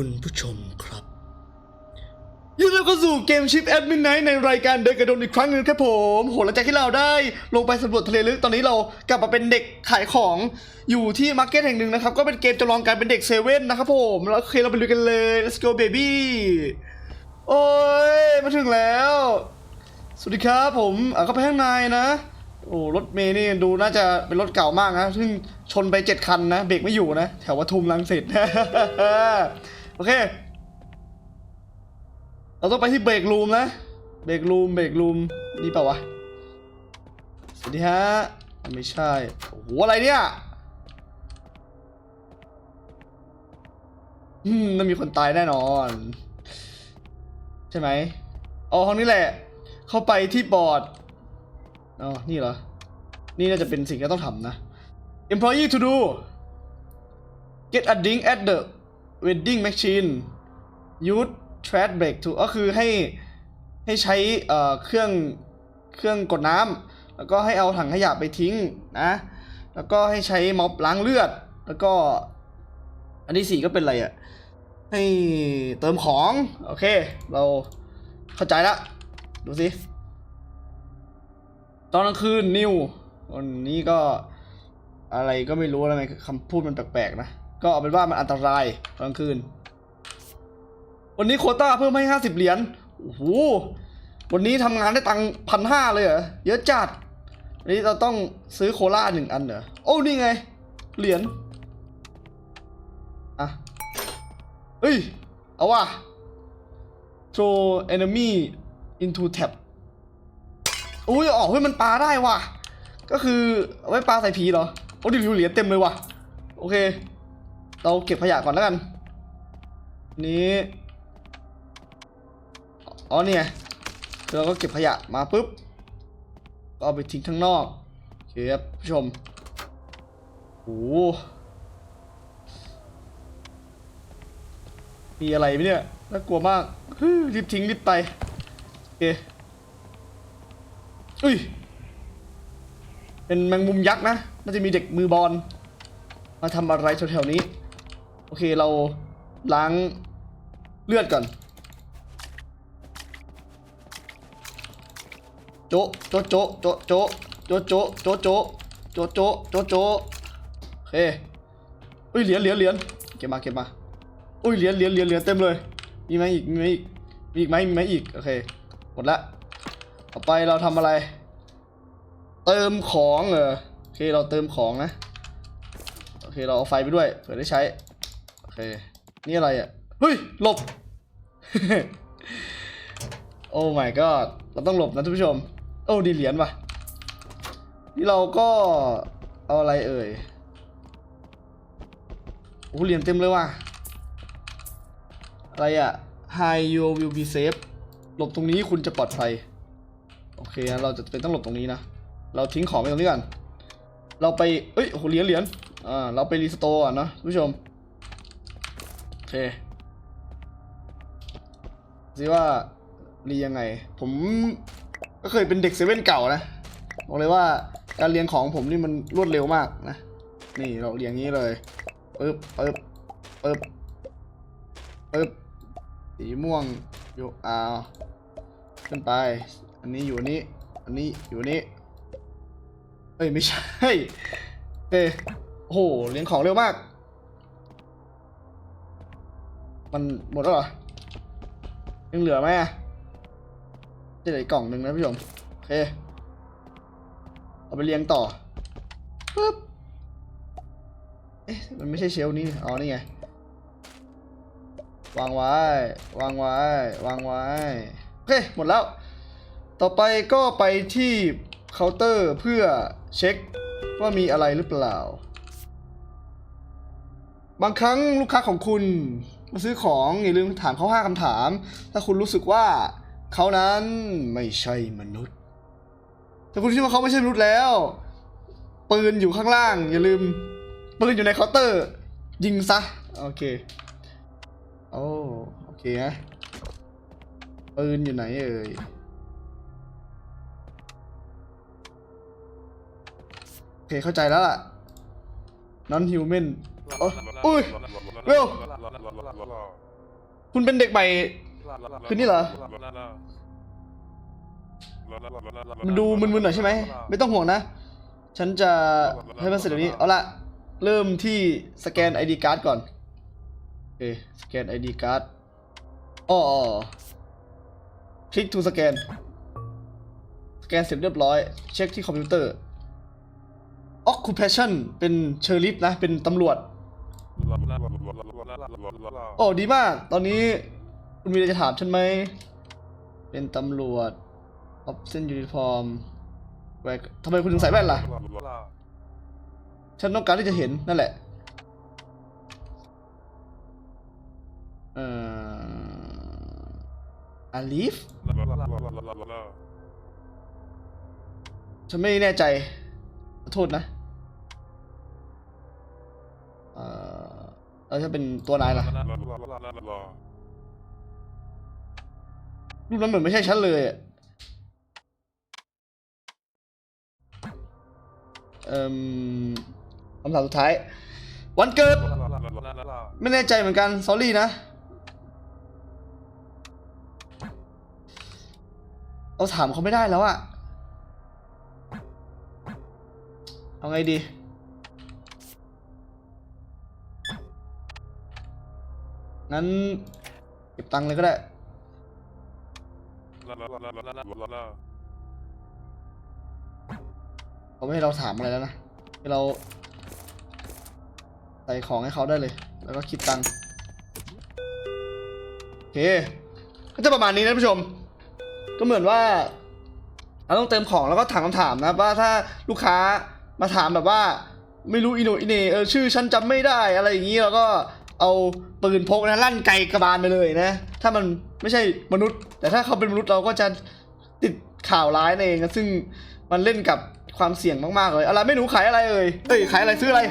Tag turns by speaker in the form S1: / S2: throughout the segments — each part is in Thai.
S1: คุณผู้ชมครับยินดีต้อนรับเข้าสู่เกมชิปแอดมินไนท์ในรายการเดินกระโดนอีกครั้งหนึ่งครับผม โหหลังจากที่เราได้ลงไปสำรวจทะเลลึกตอนนี้เรากลับมาเป็นเด็กขายของอยู่ที่มาร์เก็ตแห่งหนึ่งนะครับ ก็เป็นเกมจำลองการเป็นเด็กเซเว่นนะครับผมแล้วโอเคเราไปดูกันเลย let's go baby โอ้ยมาถึงแล้ว สวัสดีครับผมอะก็ไปข้างในนะ โอ้รถเมย์นี่ดูน่าจะเป็นรถเก่ามากนะซึ่งชนไปเจ็ดคันนะเบรกไม่อยู่นะ แถววัทุมรังสิต โอเค เราต้องไปที่เบรกรูมนะ เบรกรูม เบรกรูม นี่เปล่าวะ สวัสดีฮะ ไม่ใช่ โอ้โห อะไรเนี่ยอืมมันมีคนตายแน่นอน ใช่ไหมอ๋อห้องนี้แหละ เข้าไปที่บอร์ดอ๋อ นี่เหรอ นี่น่าจะเป็นสิ่งที่ต้องทำนะ employee to do get a drink at the vending machine use trash break to ก็คือให้ให้ใช้เเครื่องเครื่องกดน้ำแล้วก็ให้เอาถังขยะไปทิ้งนะแล้วก็ให้ใช้ม็อบล้างเลือด แล้วก็อันที่สี่ก็เป็นอะไรอะ่ะให้เติมของ โอเค เราเข้าใจละดูสิตอนกลางคืนนิววันนี้ก็อะไรก็ไม่รู้อะไรคำพูดมันแปลกๆนะ ก็เอาเป็นว่ามันอันตรายกลางคืน วันนี้โคต้าเพิ่มให้ห้าสิบเหรียญโอ้โหวันนี้ทำงานได้ตังพันห้าเลยเหรอ เยอะจัดวันนี้เราต้องซื้อโคลาหนึ่งอันเหรอ โอ้ นี่ไง เหรียญ อะ เฮ้ย เอาว่ะ throw enemy into tab อุ้ยออกเฮ้ยมันปลาได้ว่ะ ก็คือเอาไว้ปลาใส่ผีเหรอ โอ้ดิเหรียญเต็มเลยว่ะ โอเค เราเก็บขยะก่อนแล้วกัน นี้อ๋อเนี่ยเราก็เก็บขยะมาปุ๊บก็เอาไปทิ้งข้างนอกโอเคครับผู้ชมโอ้มีอะไรไหมเนี่ยน่ากลัวมากรีบทิ้งรีบไปโอเคอุ้ยเป็นแมงมุมยักษ์นะน่าจะมีเด็กมือบอลมาทำอะไรแถวๆนี้ เคเราล้างเลือดก่อน โจะโจะโจะโจะโจะโจะโจะโจะโจะโจะโจะโจะโจะโอเคอุ้ยเหรียญเหรียญเหรียญเก็บมาเก็บมาอุ้ยเหรียญเหรียญเหรียญเหรียญเต็มเลยมีไหมอีกมีไหมอีกมีอีกไหมมีไหมอีกโอเคหมดละต่อไปเราทำอะไร เติมของเหรอโอเคเราเติมของนะโอเคเราเอาไฟไปด้วยเผื่อได้ใช้ เค นี่อะไรอะ เฮ้ย หลบ โอ้ my god เราต้องหลบนะทุกผู้ชม โอ้ดีเหรียญว่ะ นี่เราก็เอาอะไรเอ่ย โอ้เหรียญเต็มเลยว่ะ อะไรอะ High you will be safe หลบตรงนี้คุณจะปลอดภัย โอเคเราจะเป็นต้องหลบตรงนี้นะ เราทิ้งของไว้ตรงนี้ก่อน เราไปเอ้ยโอ้โหเหรียญเหรียญอ่า เราไปรีสโตร์ก่อนเนะท่านผู้ชม ดิว่ารียังไง ผมก็เคยเป็นเด็กเซเว่นเก่านะ บอกเลยว่าการเรียงของผมนี่มันรวดเร็วมากนะ นี่เราเรียงงี้เลยปึ๊บปึ๊บปึ๊บปึ๊บสีม่วงอยู่อ่าขึ้นไป อันนี้อยู่นี้ อันนี้อยู่นี้ เอ้ยไม่ใช่เอ้โอ้โหเลี้ยงของเร็วมาก มันหมดแล้วเหรอ ยังเหลือไหมอะจะเหลืออีกกล่องหนึ่งนะพี่ชมโอเค เอาไปเลี้ยงต่อปึ๊บเอ๊ะมันไม่ใช่เชลนี่อ๋อนี่ไง วางไว้ วางไว้ วางไว้ โอเค หมดแล้ว ต่อไปก็ไปที่เคาน์เตอร์เพื่อเช็คว่ามีอะไรหรือเปล่า บางครั้งลูกค้าของคุณ มาซื้อของอย่าลืมถามเขาห้าคำถาม ถ้าคุณรู้สึกว่าเขานั้นไม่ใช่มนุษย์ ถ้าคุณคิดว่าเขาไม่ใช่มนุษย์แล้ว ปืนอยู่ข้างล่าง อย่าลืม ปืนอยู่ในเคาน์เตอร์ ยิงซะ โอเค โอ้โอเคฮะปืนอยู่ไหนเอ่ยโอเคเข้าใจแล้วล่ะ non human โอ้อุ้ยเร็วคุณเป็นเด็กใหม่ คืนนี้เหรอ มันดูมึนๆหน่อยใช่ไหม ไม่ต้องห่วงนะ ฉันจะให้มันเสร็จเดี๋ยวนี้ เอาละเริ่มที่สแกน ID card ก่อนโอสแกน ID card อ๋อคลิก to สแกน สแกนเสร็จเรียบร้อย เช็คที่คอมพิวเตอร์ occupation เป็นเชอร์ลิฟนะ เป็นตำรวจ โอ้ดีมาก ตอนนี้คุณมีอะไรจะถามฉันไหม เป็นตำรวจออฟเซนยูนิฟอร์มแหวกทำไมคุณถึงใส่แว่นล่ะ ฉันต้องการที่จะเห็นนั่นแหละ เอ่ออาลีฟ ฉันไม่แน่ใจ โทษนะ เอ่อ แล้วถ้าเป็นตัวนายล่ะรูปนั้นเหมือนไม่ใช่ฉันเลยอะเอ่มคำถามสุดท้าย วันเกิด ไม่แน่ใจเหมือนกัน s อรี่นะเราถามเขาไม่ได้แล้วอะเอาไงดี งั้นเก็บตังค์เลยก็ได้เขาไม่ให้เราถามอะไรแล้วนะให้เรา ใส่ของให้เขาได้เลย แล้วก็คิดตังค์โอเค ก็จะประมาณนี้นะท่านผู้ชม ก็เหมือนว่า เราต้องเติมของแล้วก็ถามคำถามนะว่าถ้าลูกค้ามาถามแบบว่า ไม่รู้อิโนอิเนเออชื่อฉันจำไม่ได้อะไรอย่างนี้แล้วก็ เอาปืนพกนะลั่นไกลกระบาลไปเลยนะ ถ้ามันไม่ใช่มนุษย์ แต่ถ้าเขาเป็นมนุษย์เราก็จะติดข่าวร้ายนั่นเองนะซึ่งมันเล่นกับความเสี่ยงมากๆเลยอะไรไม่หนูขายอะไรเอ่ยเอ้ยขายอะไรซื้ออะไร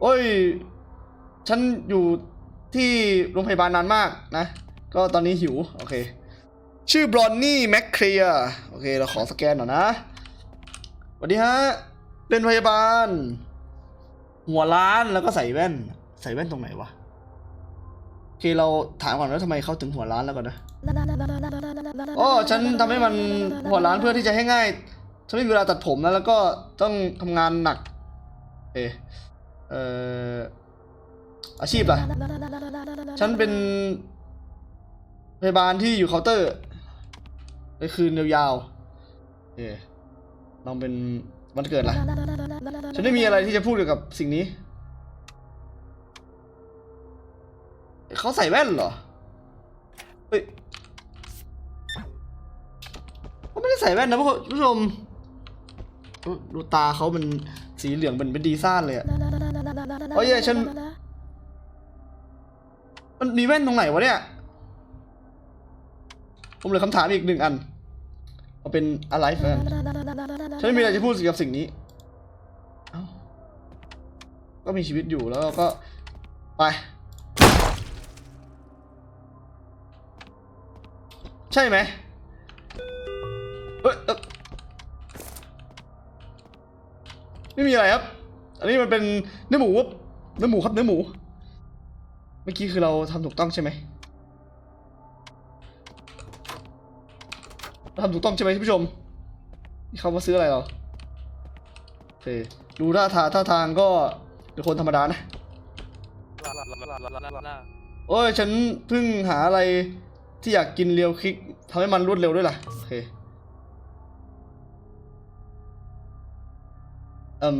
S1: โอ้ย ฉันอยู่ที่โรงพยาบาลนานมากนะ ก็ตอนนี้หิว โอเค ชื่อบรอนนี่แมคเคลียร์โอเค เราขอสแกนหน่อยนะสวัสดีฮะ เป็นพยาบาล หัวล้านแล้วก็ใส่แว่น ใส่แว่นตรงไหนวะโอเคเราถามก่อนว่าทำไมเขาถึงหัวล้านแล้วก่อนนะอ๋อฉันทำให้มันหัวล้านเพื่อที่จะให้ง่ายฉันไม่มีเวลาตัดผมนะแล้วก็ต้องทำงานหนัก เออเอ่ออาชีพล่ะ ฉันเป็นพยาบาลที่อยู่เคาน์เตอร์ไปคืนยาวๆเออลองเป็นวันเกิดล่ะ ฉันไม่มีอะไรที่จะพูดเกี่ยวกับสิ่งนี้ เขาใส่แว่นเหรอ เฮ้ยเขาไม่ได้ใส่แว่นนะผู้ผู้ชม ดูตาเขามันสีเหลืองเป็นเป็นดีซ่านเลยอะโอ้ยฉัน มันมีแว่นตรงไหนวะเนี่ย ผมเหลือคำถามอีกหนึ่งอัน เอาเป็นอะไรแฟนฉันไม่มีอะไรจะพูดเกี่ยวกับสิ่งนี้ก็มีชีวิตอยู่แล้วก็ไป ใช่ไหมเอ้ยไม่มีอะไรครับ อันนี้มันเป็นเนื้อหมูครับเนื้อหมูครับเนื้อหมู เมื่อกี้คือเราทำถูกต้องใช่ไหมเราทำถูกต้องใช่ไหมท่านผู้ชมนี่เขามาซื้ออะไรเราโอเคดูท่าทางท่าทางก็เป็นคนธรรมดานะ โอ้ย ฉันเพิ่งหาอะไร ที่อยากกินเรียวคลิกทำให้มันรวดเร็วด้วยล่ะ โอเคอืม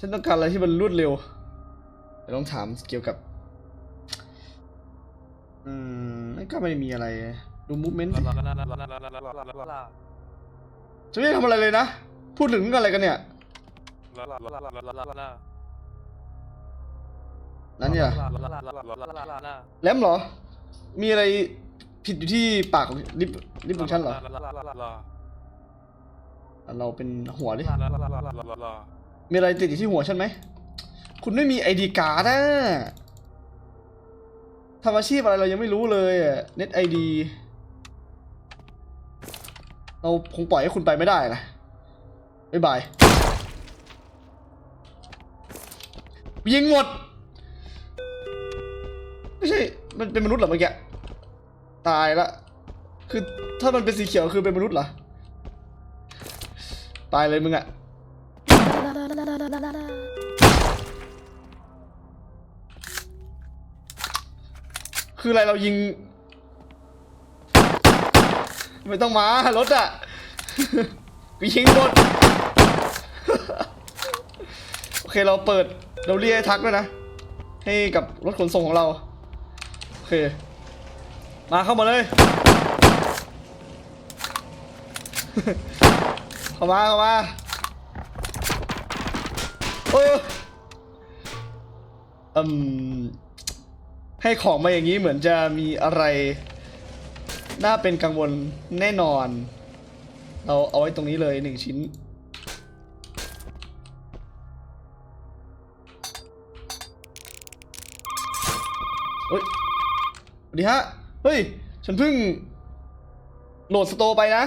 S1: ฉันต้องการอะไรที่มันรวดเร็วเดี๋ยวต้องถามเกี่ยวกับ อืมนั่นก็ไม่ได้มีอะไร ดูมูฟเมนต์ฉันไม่ได้ทำอะไรเลยนะ พูดถึงอะไรกันเนี่ย นั่นเนี่ยแลมเหรอ มีอะไรผิดอยู่ที่ปากของลิปลิปของฉันเหรอ เราเป็นหัวดิ มีอะไรติดอยู่ที่หัวฉันไหม คุณไม่มีไอดีการ์ดนะทำอาชีพอะไรเรายังไม่รู้เลยเน็ตไอดีเราคงปล่อยให้คุณไปไม่ได้นะบ๊ายบาย ยิงหมด ไม่ใช่ มันเป็นมนุษย์เหรอเมื่อกี้ ตายละ คือถ้ามันเป็นสีเขียวคือเป็นมนุษย์เหรอ ตายเลยมึงอะคืออะไรเรายิง ไม่ต้องมารถอะกูยิงหมด โอเคเราเปิดเราเรียกทักด้วยนะ ให้กับรถขนส่งของเรา โอเค มาเข้ามาเลย เข้ามาเข้ามาโอ้อืมให้ของมาอย่างนี้เหมือนจะมีอะไร น่าเป็นกังวลแน่นอน เราเอาไว้ตรงนี้เลยหนึ่งชิ้น เฮ้ยสวัสดีฮะ เฮ้ย ฉันเพิ่งโหลดสโตร์ไปนะ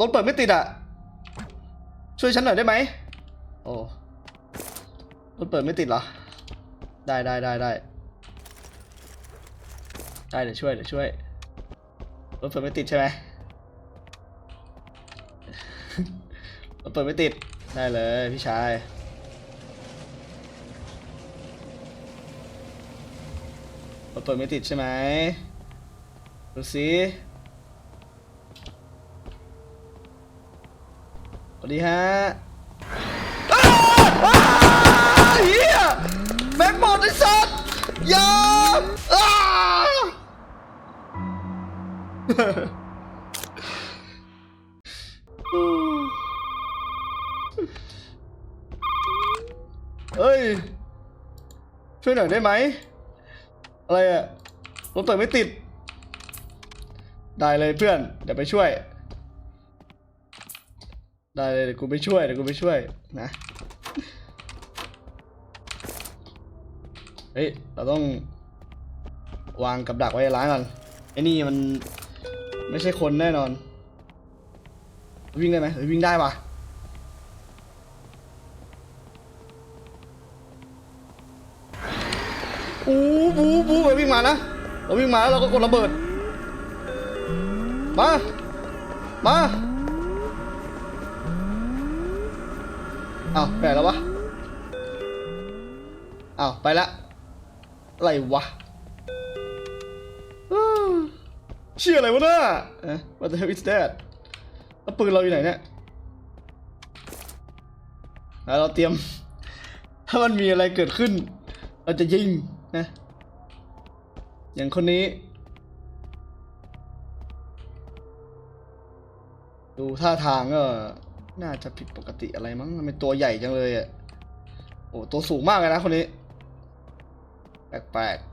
S1: รถเปิดไม่ติดอะ ช่วยฉันหน่อยได้ไหม โอ้ รถเปิดไม่ติดเหรอ ได้ได้ได้ได้ ได้เดี๋ยวช่วยเดี๋ยวช่วย รถเปิดไม่ติดใช่ไหมรถเปิดไม่ติด ได้เลยพี่ชาย เรถเปิดไม่ติดใช่ไหมดูสิสวัสดีฮะเฮียแม็กหมดไอ้สัสอยาอ้าเฮ้ย ช่วยหน่อยได้ไหม อะไรอะรถเปิดไม่ติด ได้เลยเพื่อน เดี๋ยวไปช่วย ได้เลยเดี๋ยวกูไปช่วยเดี๋ยวกูไปช่วยนะ เฮ้ย เราต้องวางกับดักไว้ร้านก่อนไอ้นี่มันไม่ใช่คนแน่นอน วิ่งได้ไหมวิ่งได้ปะอู้ บูบูเราวิ่งมานะเราวิ่งมาแล้วเราก็กดระเบิด มา มาอ้าวไปแล้ววะอ้าวไปละอะไรวะเชี่ยอะไรวะน่ะเอ๊ะ what the hell is that แล้วปืนเราอยู่ไหนเนี่ยแล้วเราเตรียม ถ้ามันมีอะไรเกิดขึ้น เราจะยิงนะ อย่างคนนี้ ดูท่าทางก็ น่าจะผิดปกติอะไรมั้งทำไมตัวใหญ่จังเลยอะโอ้ตัวสูงมากเลยนะคนนี้ แปลกๆ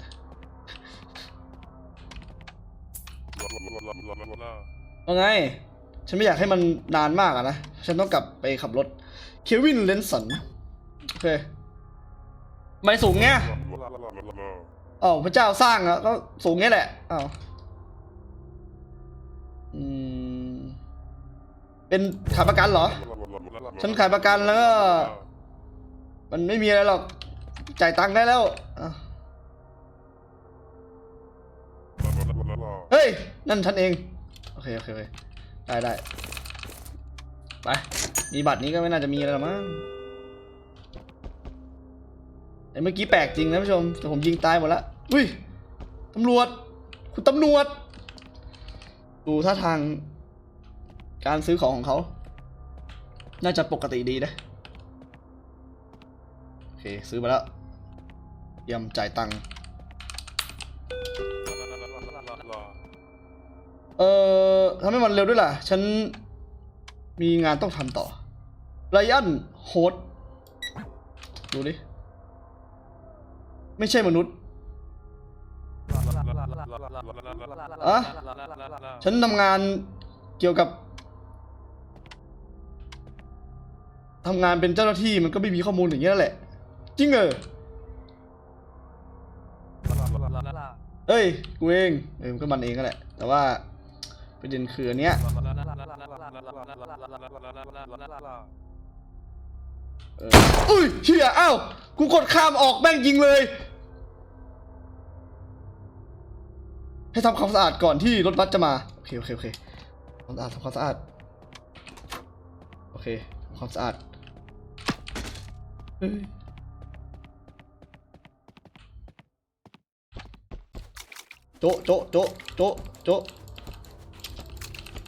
S1: ว่าไง ฉันไม่อยากให้มันนานมากอะนะ ฉันต้องกลับไปขับรถ เควินเลนสัน โอเค ไม่สูงไง อ๋อพระเจ้าสร้างอะก็สูงไงแหละอ้าวอืมเป็นขายประกันเหรอ ฉันขายประกันแล้วก็ มันไม่มีอะไรหรอก จ่ายตังค์ได้แล้วอ้าวเฮ้ย นั่นฉันเอง โอเค โอเคโอเคได้ได้ไป มีบัตรนี้ก็ไม่น่าจะมีอะไรหรอกมั้ง ไอ้เมื่อกี้แปลกจริงนะผู้ชมแต่ผมยิงตายหมดละอุ้ยตำรวจ คุณตำรวจ ดูท่าทาง การซื้อของของเขา น่าจะปกติดีนะ โอเค ซื้อมาแล้วเตรียมจ่ายตังค์เอ่อทำให้มันเร็วด้วยล่ะ ฉันมีงานต้องทำต่อไรอันโฮดดูดิ ไม่ใช่มนุษย์อะฉันทำงานเกี่ยวกับทำงานเป็นเจ้าหน้าที่มันก็ไม่มีข้อมูลอย่างเงี้ยแหละ จริงเหรอเอ้ย กูเองเออมันก็มันเองก็แหละ แต่ว่าประเด็นคืออันเนี้ยเอออุ้ยเฮียอ้าว กูกดข้ามออกแม่งยิงเลย ให้ทำความสะอาดก่อนที่รถบัสจะมาโอเคโอเคโอเคทำความสะอาดทำความสะอาดโอเคทำความสะอาดโจะโจะโจะโจะโจะ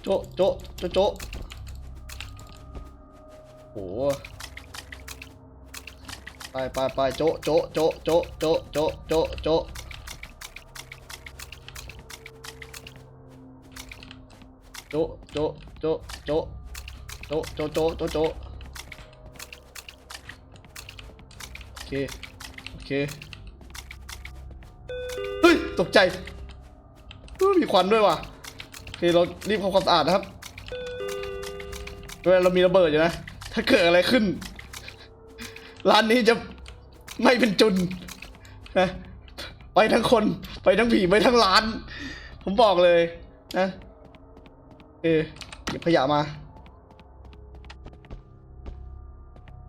S1: โจะโจะโจะโจะโหไปไปไปโจะโจะโจะโจะโจะโจะโจะ โจะโจะโจะโจะโจะโจะโจะโจะโจโอเค โอเค เฮ้ย ตกใจเฮ้ยมีควันด้วยว่ะ โอเค เรารีบทำความสะอาดนะครับเวลาเรามีระเบิดอยู่นะ ถ้าเกิดอะไรขึ้น ร้านนี้จะไม่เป็นจุนนะ ไปทั้งคน ไปทั้งผี ไปทั้งร้าน ผมบอกเลยนะ เออเก็บขยะมา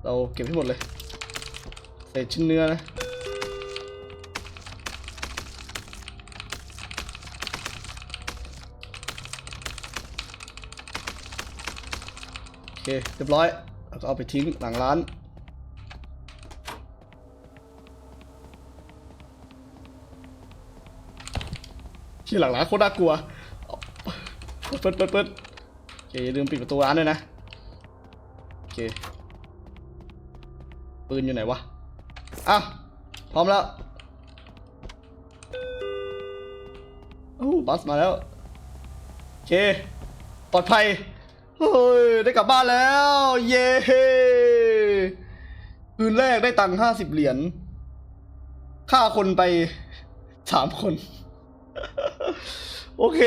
S1: เราเก็บให้หมดเลย เศษชิ้นเนื้อนะโอเค เรียบร้อยแล้วก็เอาไปทิ้งหลังร้านที่หลังร้านโคตรน่ากลัว เปิดเปิดเปิดโอเคอย่าลืมปิดประตูร้านด้วยนะ โอเค ปืนอยู่ไหนวะ อ้าวพร้อมแล้วโอ้บัสมาแล้ว โอเค ปลอดภัยเฮ้ย ได้กลับบ้านแล้ว เย้คืนแรกได้ตังค์ห้าสิบเหรียญฆ่าคนไปสามคน โอเค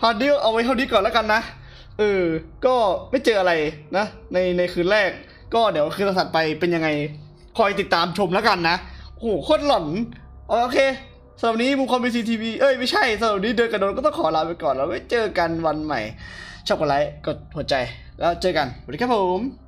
S1: พาร์ทนี้เอาไว้เท่านี้ก่อนแล้วกันนะ เออ ก็ไม่เจออะไรนะ ในในคืนแรก ก็เดี๋ยวคืนถัดไปเป็นยังไง คอยติดตามชมแล้วกันนะ โอ้โหโคตรหลอนเอาโอเคสำหรับนี้มูคอมบีซีทีวีเอ้ยไม่ใช่สำหรับนนี้เดินกระโดดก็ต้องขอลาไปก่อนแล้วไว้เจอกันวันใหม่ ชอบกดไลค์กดหัวใจแล้วเจอกันสวัสดีครับผม